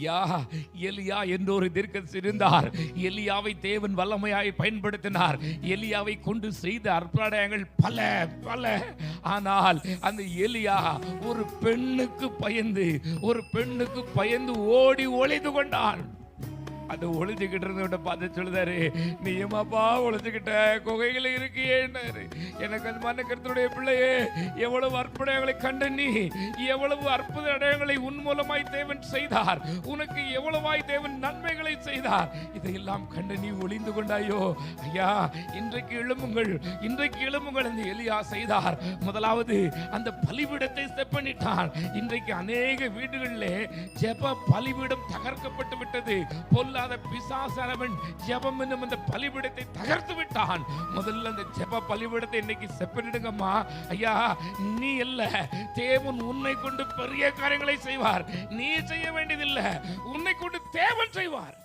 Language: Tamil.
யா எலியா என்றொரு தீர்க்கதரிசி இருந்தார். எலியாவை தேவன் வல்லமையாய் பயன்படுத்தினார். எலியாவை கொண்டு செய்த அற்புதங்கள் பல பல. ஆனால் அந்த எலியா ஒரு பெண்ணுக்கு பயந்து ஒரு பெண்ணுக்கு பயந்து ஓடி ஒளிந்து கொண்டான். அது ஒளிஞ்சுக்கிட்டு இருந்தவட்ட பார்த்து சொல்லுதாரு நீ ஏமாப்பா ஒளிஞ்சுக்கிட்ட குகையில இருக்கியேன்னாரு எனக்கு அந்த மன்ன பிள்ளையே எவ்வளவு அற்புதங்களை கண்டு நீ எவ்வளவு அற்புத அடையங்களை உன் மூலமாய் தேவன் செய்தார். உனக்கு எவ்வளவாய் தேவன் நன்மைகளை செய்தார். இதையெல்லாம் கண்டு நீ ஒளிந்து கொண்டாயோ? ஐயா இன்றைக்கு எழும்புங்கள் இன்றைக்கு எழும்புங்கள் அந்த எலியா செய்தார். முதலாவது அந்த பலிபீடத்தை செப்பனிட்டான். இன்றைக்கு அநேக வீடுகளிலே ஜெப பலிபீடம் தகர்க்கப்பட்டு விட்டது. இல்லாத பிசாசரவன் ஜெபம் என்னும் அந்த பலிபீடத்தை தகர்த்து விட்டான். முதல்ல அந்த ஜெப பலிபீடத்தை இன்னைக்கு செப்பனிடுங்கம்மா. ஐயா நீ இல்ல தேவன் உன்னை கொண்டு பெரிய காரியங்களை செய்வார். நீ செய்ய வேண்டியதில்லை. உன்னை கொண்டு தேவன் செய்வார்.